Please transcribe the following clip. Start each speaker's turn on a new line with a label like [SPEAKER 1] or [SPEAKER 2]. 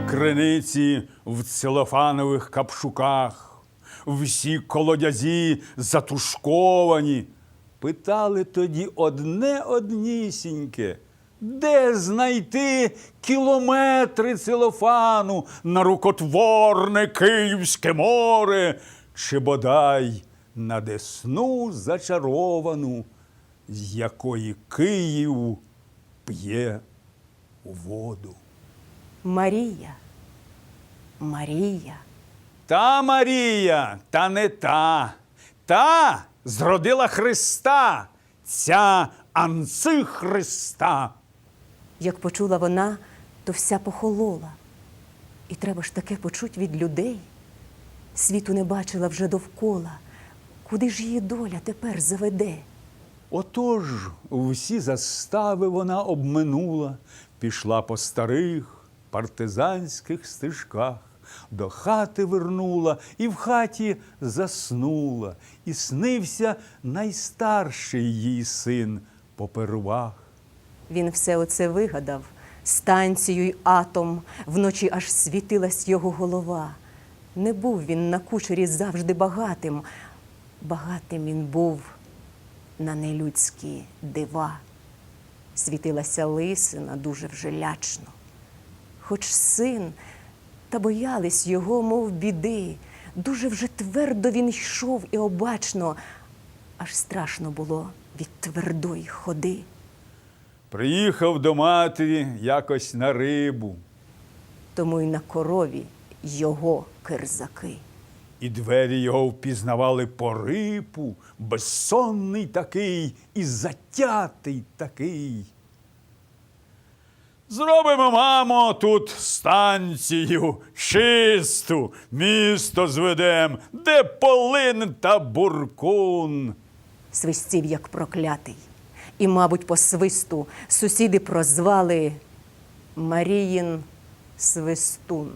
[SPEAKER 1] криниці в целофанових капшуках, всі колодязі затушковані. Питали тоді одне однісіньке, де знайти кілометри целофану на рукотворне Київське море, чи бодай на десну зачаровану, з якої Київ п'є воду.
[SPEAKER 2] Марія. Марія.
[SPEAKER 1] Та Марія, та не та. Та зродила Христа, ця анцихриста.
[SPEAKER 2] Як почула вона, то вся похолола. І треба ж таке почуть від людей. Світу не бачила вже довкола. Куди ж її доля тепер заведе?
[SPEAKER 1] Отож всі застави вона обминула, пішла по старих партизанських стежках, до хати вернула і в хаті заснула, і снився найстарший їй син попервах.
[SPEAKER 2] Він все оце вигадав, станцію й атом, вночі аж світилась його голова. Не був він на кучері завжди багатим, багатим він був на нелюдські дива. Світилася лисина дуже вже лячно. Хоч син, та боялись його, мов біди. Дуже вже твердо він йшов і обачно, аж страшно було від твердої ходи.
[SPEAKER 1] Приїхав до матері якось на рибу,
[SPEAKER 2] тому й на корові його кирзаки.
[SPEAKER 1] і двері його впізнавали по рипу, безсонний такий і затятий такий. Зробимо, мамо, тут станцію чисту, місто зведем, де полин та буркун.
[SPEAKER 2] Свистів, як проклятий. І, мабуть, по свисту сусіди прозвали Маріїн Свистун.